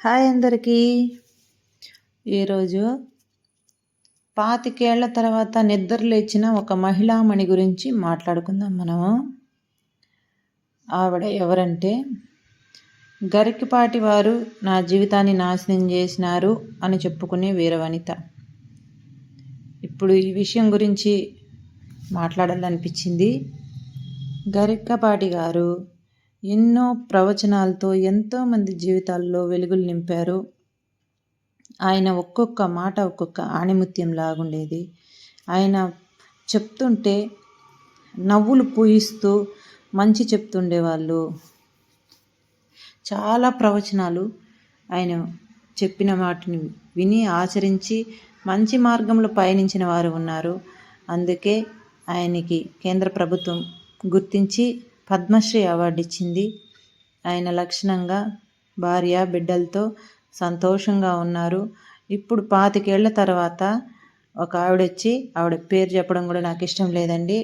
Hi అందరికీ. ఈరోజు పాతికేళ్ళ తర్వాత నిద్ర లేచిన ఒక మహిళామణి గురించి మాట్లాడుకుందాం మనము. ఆవిడ ఎవరంటే గరికిపాటి వారు నా జీవితాన్ని నాశనం చేసినారు అని చెప్పుకునే వీరవనిత. ఇప్పుడు ఈ విషయం గురించి మాట్లాడాలనిపించింది. గరికపాటి గారు ఎన్నో ప్రవచనాలతో ఎంతోమంది జీవితాల్లో వెలుగులు నింపారు. ఆయన ఒక్కొక్క మాట ఒక్కొక్క ఆణిముత్యం లాగుండేది. ఆయన చెప్తుంటే నవ్వులు పూయిస్తూ మంచి చెప్తుండేవాళ్ళు. చాలా ప్రవచనాలు ఆయన చెప్పిన వాటిని విని ఆచరించి మంచి మార్గంలో పయనించిన వారు ఉన్నారు. అందుకే ఆయనకి కేంద్ర ప్రభుత్వం గుర్తించి పద్మశ్రీ అవార్డు ఇచ్చింది. ఆయన లక్షణంగా భార్య బిడ్డలతో సంతోషంగా ఉన్నారు. ఇప్పుడు పాతికేళ్ళ తర్వాత ఒక ఆవిడ వచ్చి ఆవిడ పేరు చెప్పడం కూడా నాకు ఇష్టం లేదండి.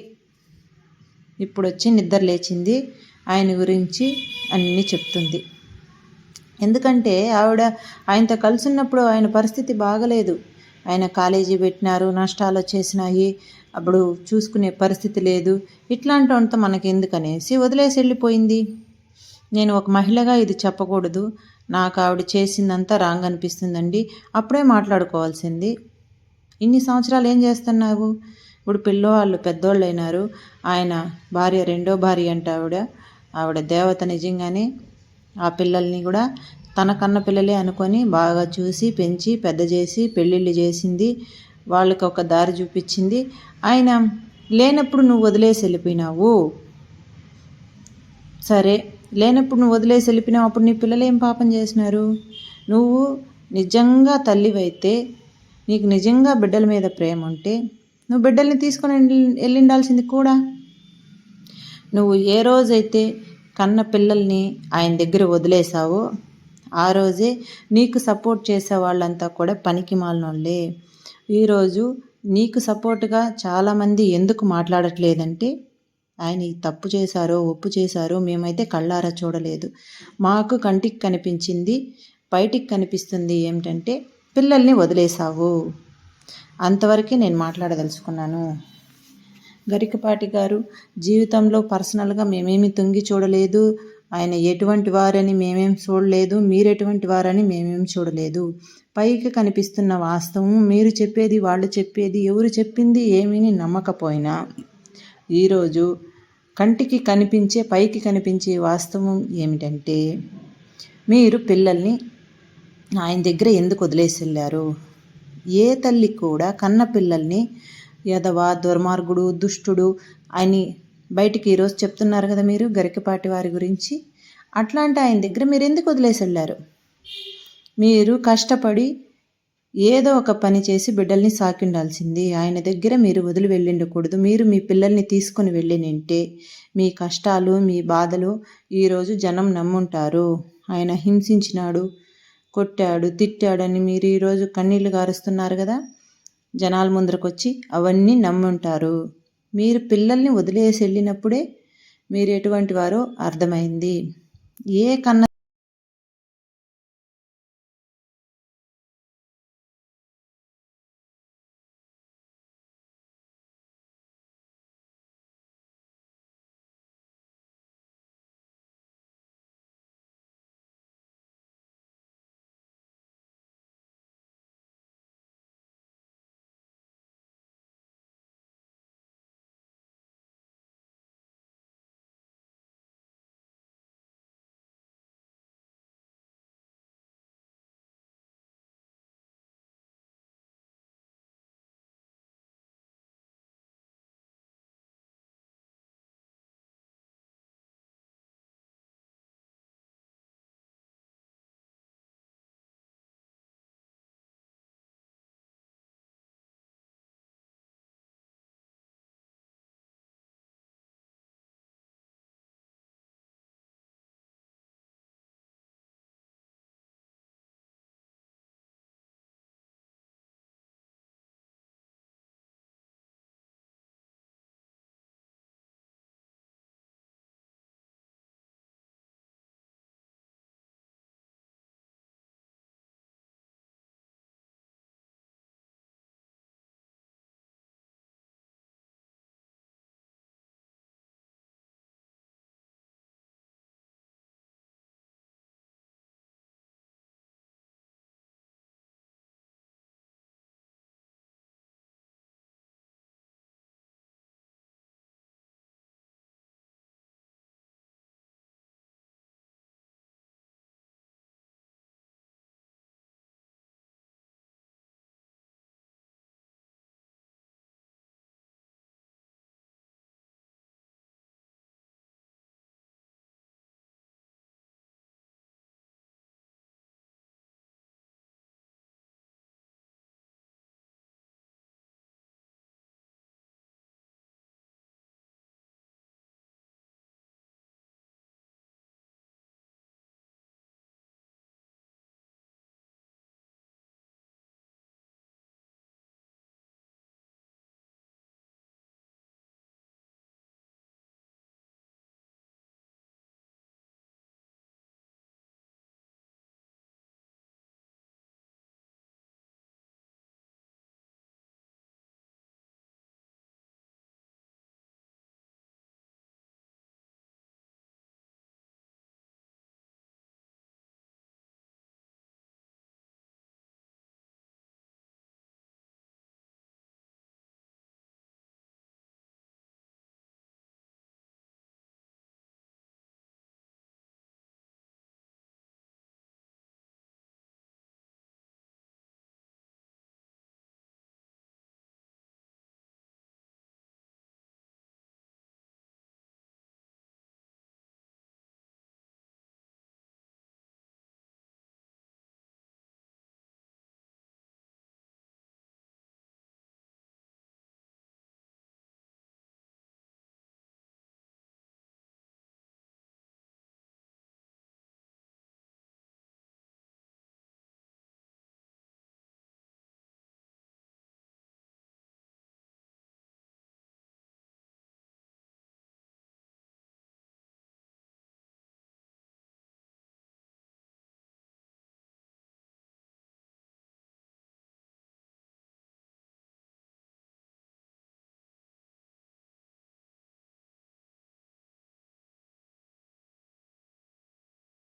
ఇప్పుడు వచ్చి నిద్ర లేచింది. ఆయన గురించి అన్నీ చెప్తుంది. ఎందుకంటే ఆవిడ ఆయనతో కలిసి ఉన్నప్పుడు ఆయన పరిస్థితి బాగలేదు. ఆయన కాలేజీ పెట్టినారు నష్టాలు వచ్చేసినాయి అప్పుడు చూసుకునే పరిస్థితి లేదు. ఇట్లాంటి మనకి మనకి ఎందుకనేసి వదిలేసి వెళ్ళిపోయింది. నేను ఒక మహిళగా ఇది చెప్పకూడదు. నాకు ఆవిడ చేసిందంతా రాంగ్ అనిపిస్తుందండి. అప్పుడే మాట్లాడుకోవాల్సింది. ఇన్ని సంవత్సరాలు ఏం చేస్తున్నావు? ఇప్పుడు పిల్లవాళ్ళు పెద్దోళ్ళు అయినారు ఆయన భార్య రెండో భార్య అంటే ఆవిడ. ఆవిడ దేవత నిజంగానే. ఆ పిల్లల్ని కూడా తన కన్న పిల్లలే అనుకొని బాగా చూసి పెంచి పెద్ద చేసి పెళ్ళిళ్ళు చేసింది. వాళ్ళకి ఒక దారి చూపించింది. ఆయన లేనప్పుడు నువ్వు వదిలేసి వెళ్ళిపోయినావు. సరే లేనప్పుడు నువ్వు వదిలేసి వెళ్ళిపోయినావు. అప్పుడు నీ పిల్లలు ఏం పాపం చేసినారు? నువ్వు నిజంగా తల్లివైతే నీకు నిజంగా బిడ్డల మీద ప్రేమ ఉంటే నువ్వు బిడ్డల్ని తీసుకొని వెళ్ళిండాల్సింది కూడా. నువ్వు ఏ రోజైతే కన్న పిల్లల్ని ఆయన దగ్గర వదిలేసావో ఆ రోజే నీకు సపోర్ట్ చేసే వాళ్ళంతా కూడా పనికి మాలినోళ్ళే. ఈరోజు నీకు సపోర్ట్గా చాలామంది ఎందుకు మాట్లాడట్లేదంటే ఆయన ఈ తప్పు చేశారో ఒప్పు చేశారో మేమైతే కళ్ళారా చూడలేదు. మాకు కంటికి కనిపించింది బయటికి కనిపిస్తుంది ఏమిటంటే పిల్లల్ని వదిలేసావు అంతవరకే నేను మాట్లాడదలుచుకున్నాను. గరికపాటి గారు జీవితంలో పర్సనల్గా మేమేమి తొంగి చూడలేదు ఆయన ఎటువంటి వారని మేమేం చూడలేదు మీరు ఎటువంటి వారని మేమేం చూడలేదు. పైకి కనిపిస్తున్న వాస్తవం మీరు చెప్పేది వాళ్ళు చెప్పేది ఎవరు చెప్పింది ఏమీని నమ్మకపోయినా. ఈరోజు కంటికి కనిపించే పైకి కనిపించే వాస్తవం ఏమిటంటే మీరు పిల్లల్ని ఆయన దగ్గర ఎందుకు వదిలేసి వెళ్ళారు ఏ తల్లి కూడా కన్న పిల్లల్ని యదవ దుర్మార్గుడు దుష్టుడు అని బయటికి ఈరోజు చెప్తున్నారు కదా మీరు గరికపాటి వారి గురించి. అట్లాంటి ఆయన దగ్గర మీరు ఎందుకు వదిలేసి వెళ్ళారు? మీరు కష్టపడి ఏదో ఒక పని చేసి బిడ్డల్ని సాకిండాల్సింది. ఆయన దగ్గర మీరు వదిలి వెళ్ళిండకూడదు. మీరు మీ పిల్లల్ని తీసుకుని వెళ్ళినంటే మీ కష్టాలు మీ బాధలు ఈరోజు జనం నమ్ముంటారు. ఆయన హింసించినాడు కొట్టాడు తిట్టాడని మీరు ఈరోజు కన్నీళ్ళు గారుస్తున్నారు కదా? జనాల ముందరకొచ్చి అవన్నీ నమ్ముంటారు. మీరు పిల్లల్ని వదిలేసి వెళ్ళినప్పుడే మీరు ఎటువంటి వారో అర్థమైంది. ఏ కన్న